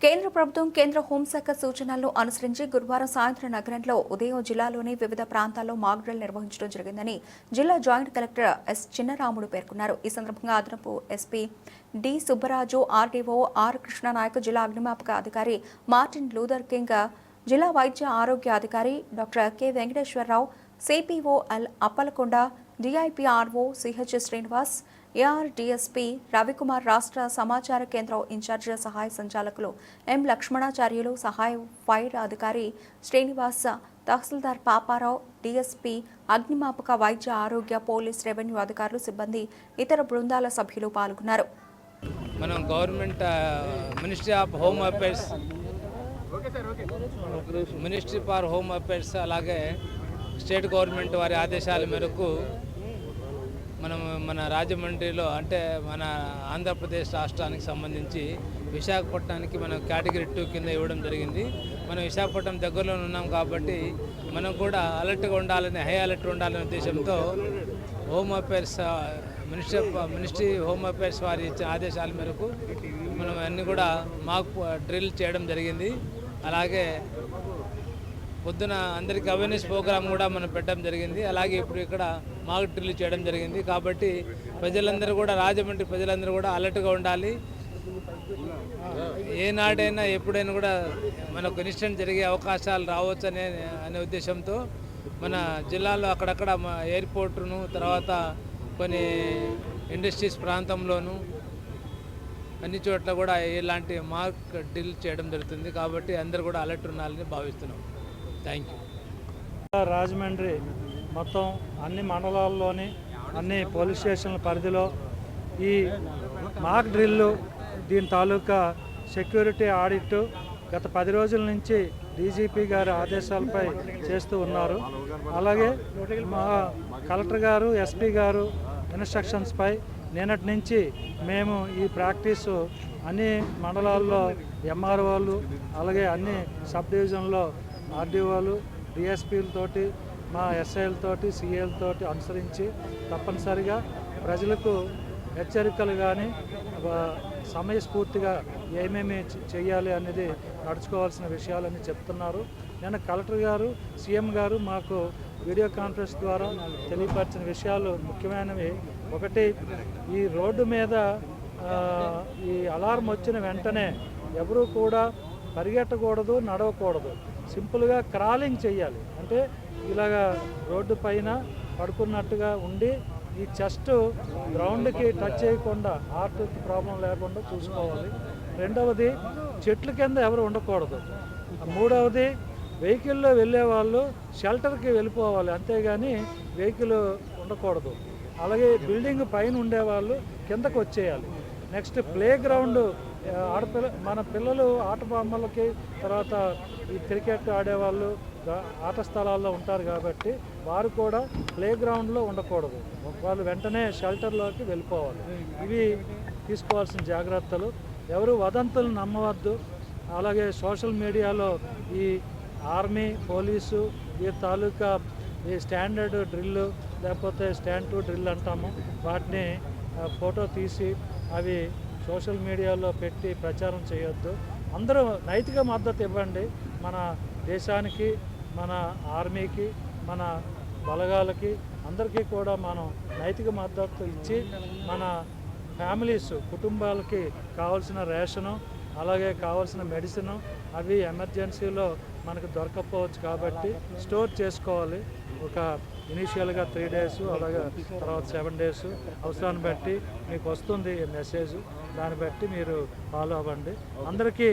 కేంద్ర ప్రభుత్వం కేంద్ర హోంశాఖ సూచనలను అనుసరించి గురువారం సాయంత్రం నగరంలో ఉదయం జిల్లాలోని వివిధ ప్రాంతాల్లో మాక్ డ్రిల్ నిర్వహించడం జరిగిందని జిల్లా జాయింట్ కలెక్టర్ ఎస్ చిన్నరాముడు పేర్కొన్నారు. ఈ సందర్భంగా అదనపు SP D Subbaraju RDO R Krishnanaik జిల్లా అగ్నిమాపక అధికారి మార్టిన్ లూథర్ కింగ్ జిల్లా వైద్య ఆరోగ్య అధికారి doctor K Venkateswararao CPO L Appalakonda DIPRO CH Srinivas ARDSP Ravikumar రాష్ట్ర సమాచార కేంద్రం ఇన్ఛార్జి సహాయ సంచాలకులు ఎం లక్ష్మణాచార్యులు సహాయ ఫైర్ అధికారి శ్రీనివాస్ తహసీల్దార్ పాపారావు డిఎస్పి అగ్నిమాపక వైద్య ఆరోగ్య పోలీస్ రెవెన్యూ అధికారులు సిబ్బంది ఇతర బృందాల సభ్యులు పాల్గొన్నారు. మనం government ministry of home affairs ministry for home affairs అలాగే స్టేట్ గవర్నమెంట్ వారి ఆదేశాల మేరకు మనం మన రాజమండ్రిలో అంటే మన ఆంధ్రప్రదేశ్ రాష్ట్రానికి సంబంధించి విశాఖపట్నానికి మనం కేటగిరీ టూ కింద ఇవ్వడం జరిగింది. మనం విశాఖపట్నం దగ్గరలో ఉన్నాం కాబట్టి మనం కూడా అలర్ట్గా ఉండాలని హై అలర్ట్ ఉండాలనే ఉద్దేశంతో home affairs ministry ministry home affairs వారి ఇచ్చిన ఆదేశాల మేరకు మనం అన్నీ కూడా మాకు డ్రిల్ చేయడం జరిగింది. అలాగే పొద్దున అందరికీ అవేర్నెస్ ప్రోగ్రామ్ కూడా మనం పెట్టడం జరిగింది. అలాగే ఇప్పుడు ఇక్కడ మాక్ డ్రిల్ చేయడం జరిగింది. కాబట్టి ప్రజలందరూ కూడా రాజమండ్రి ప్రజలందరూ కూడా అలర్ట్గా ఉండాలి. ఏనాడైనా ఎప్పుడైనా కూడా మనకు ఇన్సిడెంట్ జరిగే అవకాశాలు రావచ్చు అనే అనే ఉద్దేశంతో మన జిల్లాలో అక్కడక్కడ మా ఎయిర్పోర్టును తర్వాత కొన్ని ఇండస్ట్రీస్ ప్రాంతంలోను అన్ని చోట్ల కూడా ఇలాంటి మార్క్ డీల్ చేయడం జరుగుతుంది. కాబట్టి అందరూ కూడా అలర్ట్ ఉండాలని భావిస్తున్నాం. Thank you. రాజమండ్రి మొత్తం అన్ని మండలాల్లోని అన్ని పోలీస్ స్టేషన్ల పరిధిలో ఈ మాక్ డ్రిల్లు దీని తాలూకా సెక్యూరిటీ ఆడిట్ గత పది రోజుల నుంచి డీజీపీ గారి ఆదేశాలపై చేస్తూ ఉన్నారు. అలాగే మా కలెక్టర్ గారు ఎస్పీ గారు ఇన్స్ట్రక్షన్స్పై నిన్నటి నుంచి మేము ఈ ప్రాక్టీసు అన్ని మండలాల్లో ఎంఆర్ఓలు అలాగే అన్ని సబ్ డివిజన్లో ఆర్డీఓలు డిఎస్పీలతోటి మా ఎస్ఐలతోటి సిఏలతోటి అనుసరించి తప్పనిసరిగా ప్రజలకు హెచ్చరికలు కానీ సమయస్ఫూర్తిగా ఏమేమి చేయాలి అనేది నడుచుకోవాల్సిన విషయాలని చెప్తున్నారు. నేను కలెక్టర్ గారు సీఎం గారు మాకు వీడియో కాన్ఫరెన్స్ ద్వారా తెలియపరిచిన విషయాలు ముఖ్యమైనవి. ఒకటి ఈ రోడ్డు మీద ఈ అలారం వచ్చిన వెంటనే ఎవరూ కూడా పరిగెట్టకూడదు నడవకూడదు. సింపుల్గా క్రాలింగ్ చేయాలి. అంటే ఇలాగా రోడ్డు పైన పడుకున్నట్టుగా ఉండి ఈ చెస్ట్ గ్రౌండ్కి టచ్ చేయకుండా హార్ట్ ప్రాబ్లం లేకుండా చూసుకోవాలి. రెండవది చెట్ల కింద ఎవరు ఉండకూడదు. మూడవది వెహికల్లో వెళ్ళే వాళ్ళు షెల్టర్కి వెళ్ళిపోవాలి. అంతేగాని వెహికల్ ఉండకూడదు. అలాగే బిల్డింగ్ పైన ఉండేవాళ్ళు కిందకు వచ్చేయాలి నెక్స్ట్ ప్లే గ్రౌండ్ ఆడపిల్ల మన పిల్లలు ఆట బొమ్మలకి తర్వాత ఈ క్రికెట్ ఆడేవాళ్ళు ఆట స్థలాల్లో ఉంటారు కాబట్టి వారు కూడా ప్లే గ్రౌండ్లో ఉండకూడదు. వాళ్ళు వెంటనే షెల్టర్లోకి వెళ్ళిపోవాలి. ఇవి తీసుకోవాల్సిన జాగ్రత్తలు. ఎవరు వదంతులు నమ్మవద్దు. అలాగే సోషల్ మీడియాలో ఈ ఆర్మీ పోలీసు ఈ తాలూకా ఈ స్టాండర్డ్ డ్రిల్ లేకపోతే స్టాండ్ టు డ్రిల్ అంటాము. వాటిని ఫోటో తీసి అవి సోషల్ మీడియాలో పెట్టి ప్రచారం చేయొద్దు. అందరూ నైతిక మద్దతు ఇవ్వండి. మన దేశానికి మన ఆర్మీకి మన బలగాలకి అందరికీ కూడా మనం నైతిక మద్దతు ఇచ్చి మన ఫ్యామిలీస్ కుటుంబాలకి కావాల్సిన రేషను అలాగే కావాల్సిన మెడిసిన్ అవి ఎమర్జెన్సీలో మనకు దొరకపోవచ్చు కాబట్టి స్టోర్ చేసుకోవాలి. ఒక ఇనీషియల్గా త్రీ డేస్ అలాగే తర్వాత సెవెన్ డేస్ అవసరాన్ని బట్టి మీకు వస్తుంది మెసేజ్. దాన్ని బట్టి మీరు ఫాలో అవ్వండి. అందరికీ